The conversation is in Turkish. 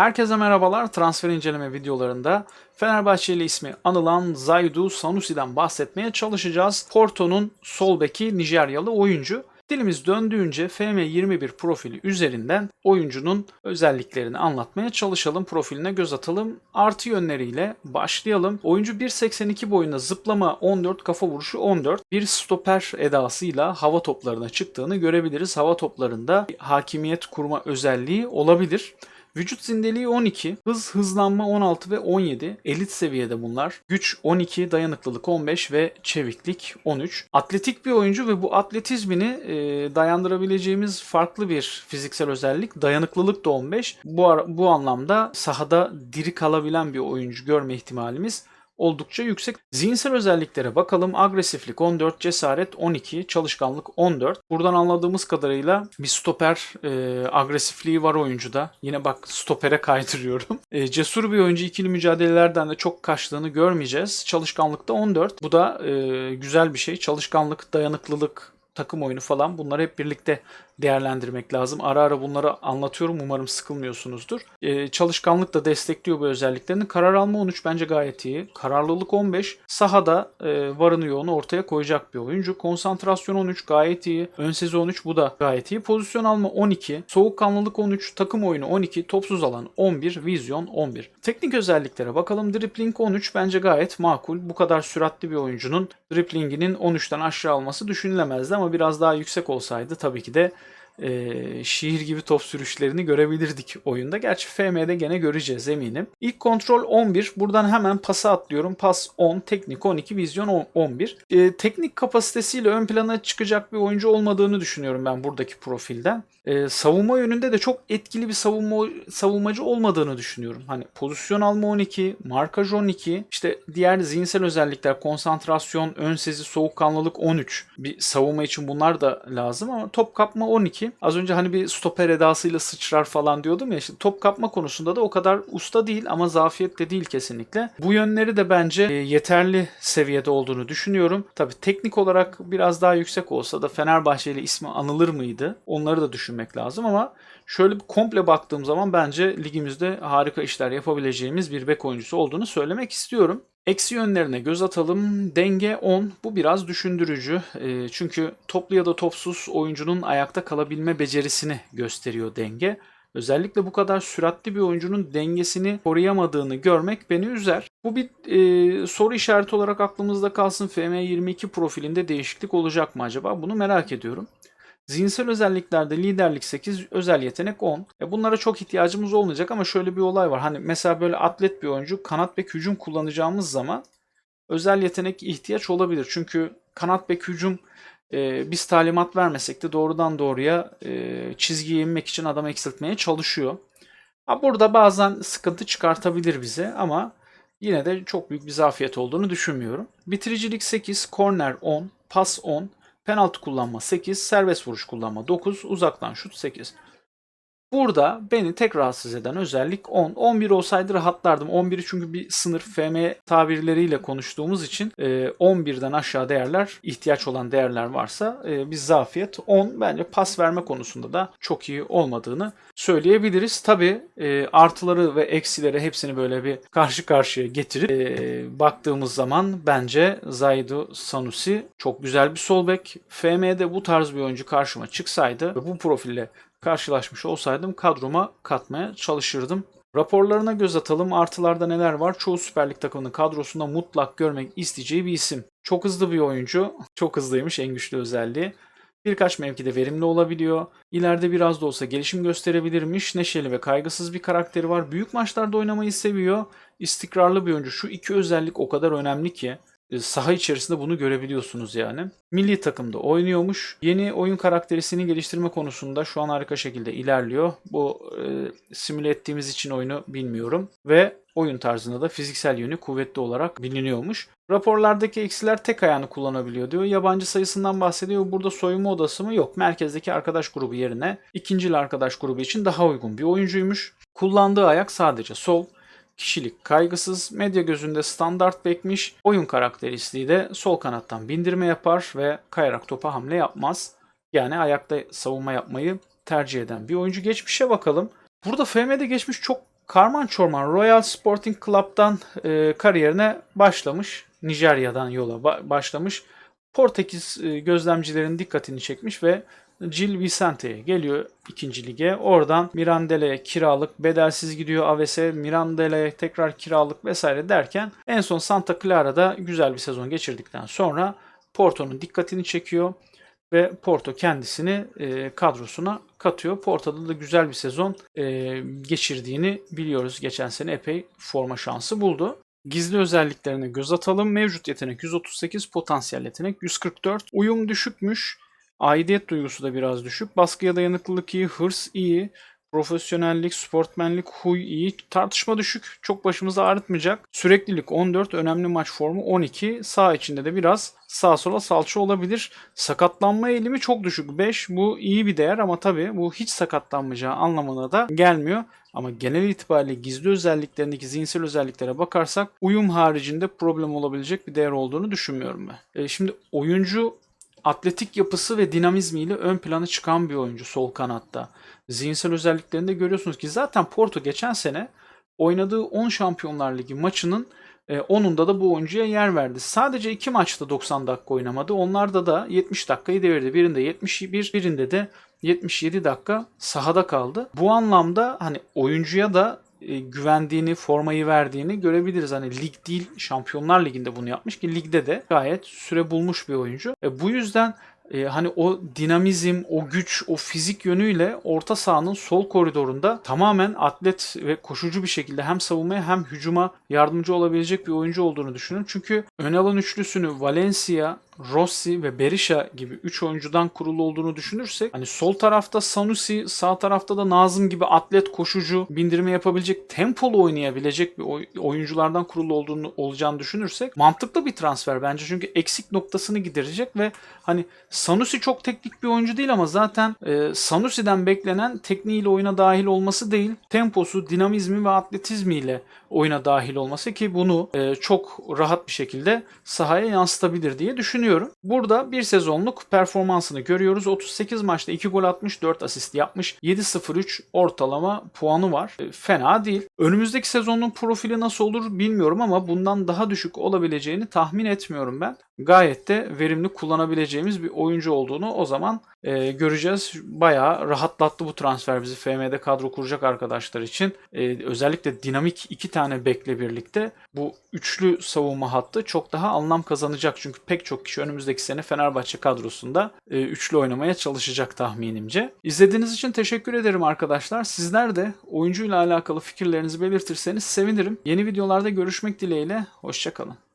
Herkese merhabalar. Transfer inceleme videolarında Fenerbahçe ile ismi anılan Zaidu Sanusi'den bahsetmeye çalışacağız. Porto'nun sol beki Nijeryalı oyuncu. Dilimiz döndüğünce FM21 profili üzerinden oyuncunun özelliklerini anlatmaya çalışalım. Profiline göz atalım. Artı yönleriyle başlayalım. Oyuncu 1.82 boyunda zıplama 14, kafa vuruşu 14. Bir stoper edasıyla hava toplarına çıktığını görebiliriz. Hava toplarında hakimiyet kurma özelliği olabilir. Vücut zindeliği 12, hız hızlanma 16 ve 17. Elit seviyede bunlar. Güç 12, dayanıklılık 15 ve çeviklik 13. Atletik bir oyuncu ve bu atletizmini e, dayandırabileceğimiz farklı bir fiziksel özellik. Dayanıklılık da 15. Bu, bu anlamda sahada diri kalabilen bir oyuncu görme ihtimalimiz oldukça yüksek. Zihinsel özelliklere bakalım. Agresiflik 14, cesaret 12, çalışkanlık 14. Buradan anladığımız kadarıyla bir stoper e, agresifliği var oyuncuda. Yine bak stopere kaydırıyorum. E, cesur bir oyuncu ikili mücadelelerden de çok kaçtığını görmeyeceğiz. Çalışkanlıkta 14. Bu da e, güzel bir şey. Çalışkanlık, dayanıklılık, takım oyunu falan bunları hep birlikte değerlendirmek lazım. Ara ara bunları anlatıyorum. Umarım sıkılmıyorsunuzdur. Ee, çalışkanlık da destekliyor bu özelliklerini. Karar alma 13 bence gayet iyi. Kararlılık 15. Sahada e, varını yoğunu ortaya koyacak bir oyuncu. Konsantrasyon 13 gayet iyi. Ön sezi 13 bu da gayet iyi. Pozisyon alma 12. Soğukkanlılık 13. Takım oyunu 12. Topsuz alan 11. Vizyon 11. Teknik özelliklere bakalım. Dribbling 13 bence gayet makul. Bu kadar süratli bir oyuncunun dribblinginin 13'ten aşağı alması düşünülemezdi ama biraz daha yüksek olsaydı tabii ki de e, şiir gibi top sürüşlerini görebilirdik oyunda. Gerçi FM'de gene göreceğiz eminim. İlk kontrol 11. Buradan hemen pasa atlıyorum. Pas 10, teknik 12, vizyon 10 11. E, teknik kapasitesiyle ön plana çıkacak bir oyuncu olmadığını düşünüyorum ben buradaki profilden. E, savunma yönünde de çok etkili bir savunma savunmacı olmadığını düşünüyorum. Hani pozisyon alma 12, markaj 12, işte diğer zihinsel özellikler konsantrasyon, ön sezi, soğukkanlılık 13. Bir savunma için bunlar da lazım ama top kapma 12. Az önce hani bir stoper edasıyla sıçrar falan diyordum ya işte top kapma konusunda da o kadar usta değil ama zafiyet de değil kesinlikle. Bu yönleri de bence e, yeterli seviyede olduğunu düşünüyorum. Tabii teknik olarak biraz daha yüksek olsa da Fenerbahçe ile ismi anılır mıydı? Onları da düşünmek lazım ama şöyle bir komple baktığım zaman bence ligimizde harika işler yapabileceğimiz bir bek oyuncusu olduğunu söylemek istiyorum. Eksi yönlerine göz atalım. Denge 10. Bu biraz düşündürücü. E, çünkü toplu ya da topsuz oyuncunun ayakta kalabilme becerisini gösteriyor denge. Özellikle bu kadar süratli bir oyuncunun dengesini koruyamadığını görmek beni üzer. Bu bir e, soru işareti olarak aklımızda kalsın. FM22 profilinde değişiklik olacak mı acaba? Bunu merak ediyorum. Zihinsel özelliklerde liderlik 8, özel yetenek 10. E bunlara çok ihtiyacımız olmayacak ama şöyle bir olay var. Hani mesela böyle atlet bir oyuncu kanat bek hücum kullanacağımız zaman özel yetenek ihtiyaç olabilir. Çünkü kanat bek hücum e, biz talimat vermesek de doğrudan doğruya e, çizgiye inmek için adam eksiltmeye çalışıyor. Ha, burada bazen sıkıntı çıkartabilir bize ama yine de çok büyük bir zafiyet olduğunu düşünmüyorum. Bitiricilik 8, korner 10, pas 10, penaltı kullanma 8, serbest vuruş kullanma 9, uzaktan şut 8. Burada beni tek rahatsız eden özellik 10. 11 olsaydı rahatlardım. 11'i çünkü bir sınır FM tabirleriyle konuştuğumuz için e, 11'den aşağı değerler, ihtiyaç olan değerler varsa e, bir zafiyet. 10 bence pas verme konusunda da çok iyi olmadığını söyleyebiliriz. Tabi artıları ve eksileri hepsini böyle bir karşı karşıya getirip e, baktığımız zaman bence Zaidu Sanusi çok güzel bir sol bek. FM'de bu tarz bir oyuncu karşıma çıksaydı bu profille karşılaşmış olsaydım kadroma katmaya çalışırdım. Raporlarına göz atalım. Artılarda neler var? Çoğu Süper Lig takımının kadrosunda mutlak görmek isteyeceği bir isim. Çok hızlı bir oyuncu. Çok hızlıymış en güçlü özelliği. Birkaç mevkide verimli olabiliyor. İleride biraz da olsa gelişim gösterebilirmiş. Neşeli ve kaygısız bir karakteri var. Büyük maçlarda oynamayı seviyor. İstikrarlı bir oyuncu. Şu iki özellik o kadar önemli ki saha içerisinde bunu görebiliyorsunuz yani. Milli takımda oynuyormuş. Yeni oyun karakterisini geliştirme konusunda şu an harika şekilde ilerliyor. Bu e, simüle ettiğimiz için oyunu bilmiyorum. Ve oyun tarzında da fiziksel yönü kuvvetli olarak biliniyormuş. Raporlardaki eksiler tek ayağını kullanabiliyor diyor. Yabancı sayısından bahsediyor. Burada soyunma odası mı? Yok. Merkezdeki arkadaş grubu yerine ikincil arkadaş grubu için daha uygun bir oyuncuymuş. Kullandığı ayak sadece sol. Kişilik kaygısız, medya gözünde standart bekmiş, oyun karakteristiği de sol kanattan bindirme yapar ve kayarak topa hamle yapmaz. Yani ayakta savunma yapmayı tercih eden bir oyuncu. Geçmişe bakalım. Burada FM'de geçmiş çok Karman Çorman Royal Sporting Club'dan e, kariyerine başlamış. Nijerya'dan yola ba- başlamış. Portekiz e, gözlemcilerin dikkatini çekmiş ve Gil Vicente'ye geliyor ikinci lige. Oradan Mirandele'ye kiralık, bedelsiz gidiyor Aves'e, Mirandele'ye tekrar kiralık vesaire derken en son Santa Clara'da güzel bir sezon geçirdikten sonra Porto'nun dikkatini çekiyor ve Porto kendisini e, kadrosuna katıyor. Porto'da da güzel bir sezon e, geçirdiğini biliyoruz. Geçen sene epey forma şansı buldu. Gizli özelliklerine göz atalım. Mevcut yetenek 138, potansiyel yetenek 144. Uyum düşükmüş. Aidiyet duygusu da biraz düşük. Baskıya dayanıklılık iyi, hırs iyi. Profesyonellik, sportmenlik, huy iyi. Tartışma düşük. Çok başımızı ağrıtmayacak. Süreklilik 14. Önemli maç formu 12. Sağ içinde de biraz sağ sola salça olabilir. Sakatlanma eğilimi çok düşük. 5. Bu iyi bir değer ama tabii bu hiç sakatlanmayacağı anlamına da gelmiyor. Ama genel itibariyle gizli özelliklerindeki zihinsel özelliklere bakarsak uyum haricinde problem olabilecek bir değer olduğunu düşünmüyorum ben. E, şimdi oyuncu atletik yapısı ve dinamizmiyle ön plana çıkan bir oyuncu sol kanatta. Zihinsel özelliklerinde görüyorsunuz ki zaten Porto geçen sene oynadığı 10 Şampiyonlar Ligi maçının e, 10'unda da bu oyuncuya yer verdi. Sadece 2 maçta 90 dakika oynamadı. Onlarda da 70 dakikayı devirdi. Birinde 71, birinde de 77 dakika sahada kaldı. Bu anlamda hani oyuncuya da e, güvendiğini, formayı verdiğini görebiliriz. Hani lig değil, Şampiyonlar Ligi'nde bunu yapmış ki ligde de gayet süre bulmuş bir oyuncu. E, bu yüzden e, hani o dinamizm, o güç, o fizik yönüyle orta sahanın sol koridorunda tamamen atlet ve koşucu bir şekilde hem savunmaya hem hücuma yardımcı olabilecek bir oyuncu olduğunu düşünüyorum. Çünkü ön alan üçlüsünü Valencia, Rossi ve Berisha gibi 3 oyuncudan kurulu olduğunu düşünürsek hani sol tarafta Sanusi, sağ tarafta da Nazım gibi atlet, koşucu, bindirme yapabilecek, tempolu oynayabilecek bir oy- oyunculardan kurulu olduğunu olacağını düşünürsek mantıklı bir transfer bence. Çünkü eksik noktasını giderecek ve hani Sanusi çok teknik bir oyuncu değil ama zaten e, Sanusi'den beklenen tekniğiyle oyuna dahil olması değil, temposu, dinamizmi ve atletizmiyle oyuna dahil olması ki bunu e, çok rahat bir şekilde sahaya yansıtabilir diye düşünüyorum. Burada bir sezonluk performansını görüyoruz. 38 maçta 2 gol atmış, 4 asist yapmış. 7.03 ortalama puanı var. E, fena değil. Önümüzdeki sezonun profili nasıl olur bilmiyorum ama bundan daha düşük olabileceğini tahmin etmiyorum ben. Gayet de verimli kullanabileceğimiz bir oyuncu olduğunu o zaman e, göreceğiz. Bayağı rahatlattı bu transfer bizi FM'de kadro kuracak arkadaşlar için. E, özellikle dinamik iki tane bekle birlikte bu üçlü savunma hattı çok daha anlam kazanacak. Çünkü pek çok kişi önümüzdeki sene Fenerbahçe kadrosunda e, üçlü oynamaya çalışacak tahminimce. İzlediğiniz için teşekkür ederim arkadaşlar. Sizler de oyuncuyla alakalı fikirlerinizi belirtirseniz sevinirim. Yeni videolarda görüşmek dileğiyle. Hoşçakalın.